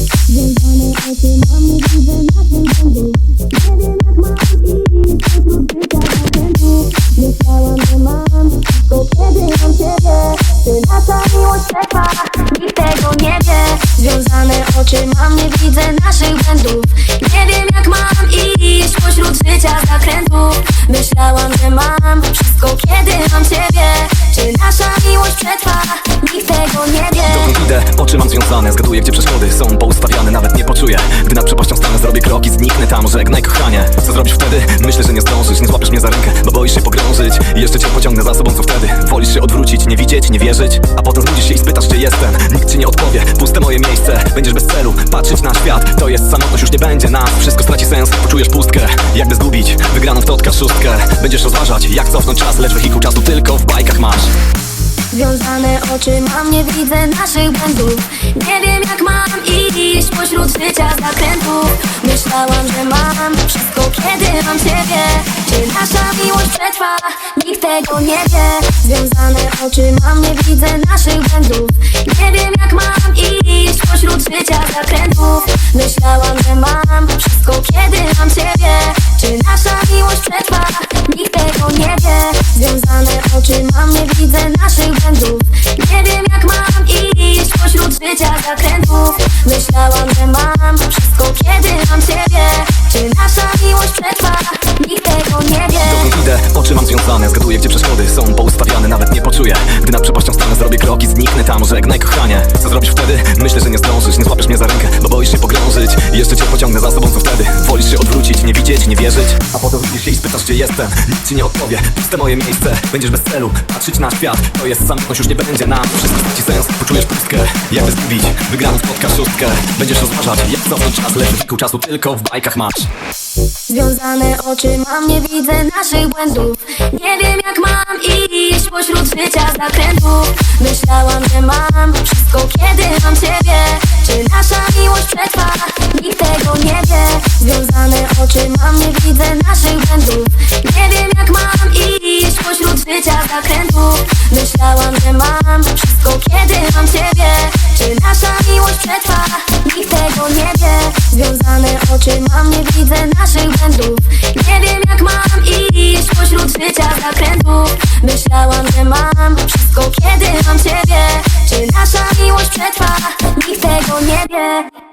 Związane oczy mam, nie widzę naszych błędów Nie wiem jak mam iść wśród życia zakrętów Myślałam, że mam wszystko, kiedy mam ciebie Czy nasza miłość trwa? Nikt tego nie wie Związane oczy mam, nie widzę naszych błędów Nie wiem jak mam iść pośród życia zakrętów Myślałam, że mam oczy mam związane Zgaduję, gdzie przeszkody są poustawiane Nawet nie poczuję, gdy nad przepaścią stanę Zrobię kroki, zniknę tam, żegnaj kochanie. Co zrobisz wtedy? Myślę, że nie zdążysz Nie złapiesz mnie za rękę, bo boisz się pogrążyć. I jeszcze cię pociągnę za sobą, co wtedy? Wolisz się odwrócić, nie widzieć, nie wierzyć? A potem zbudzisz się i spytasz, gdzie jestem. Nikt ci nie odpowie, puste moje miejsce. Będziesz bez celu, patrzeć na świat. To jest samotność, już nie będzie nas. Wszystko straci sens, poczujesz pustkę. Jakby zgubić, wygraną w totka szóstkę. Będziesz rozważać, jak cofnąć czas Lecz wehikuł czasu tylko w bajkach masz Związane oczy mam, nie widzę naszych błędów. Nie wiem jak mam iść pośród życia zakrętów. Myślałam, że mam wszystko, kiedy mam ciebie Czy nasza miłość przetrwa? Nikt tego nie wie. Związane oczy mam, nie widzę naszych błędów. Nie wiem jak mam iść zakrętów Myślałam, że mam wszystko, kiedy mam ciebie Czy nasza miłość przetrwa? Oczy mam związane Zgaduję, gdzie przeszkody są poustawiane Nawet nie poczuję, gdy nad przepaścią stanę Zrobię kroki, zniknę tam, żegnaj kochanie. Co zrobisz wtedy? Myślę, że nie zdążysz Nie złapiesz mnie za rękę, bo boisz się pogrążyć. Jeszcze cię pociągnę za sobą, co wtedy? Wolisz się odwrócić, nie widzieć, nie wierzyć? A potem się i spytasz, gdzie jestem. Nikt ci nie odpowie, puste moje miejsce. Będziesz bez celu, patrzeć na świat. To jest samotność, już nie będzie nam. Wszystko straci sens, poczujesz pustkę. Jakby zgubić, wygraną spotka szóstkę. Będziesz rozważać, jak cofnąć czas. Lecz czasu tylko w bajkach masz Związane oczy mam, nie widzę naszych błędów. Nie wiem jak mam iść pośród życia zakrętów Myślałam, że mam wszystko, kiedy mam ciebie. Czy nasza miłość przetrwa? Nikt tego nie wie. Związane oczy mam, nie widzę naszych błędów. Nie wiem jak mam iść pośród życia zakrętów Myślałam, że mam wszystko, kiedy mam ciebie. Czy nasza miłość przetrwa? Nikt tego nie wie Związane oczy. Mam, nie widzę naszych błędów. Nie wiem jak mam iść pośród życia zakrętów. Myślałam, że mam wszystko, kiedy mam ciebie. Czy nasza miłość przetrwa? Nikt tego nie wie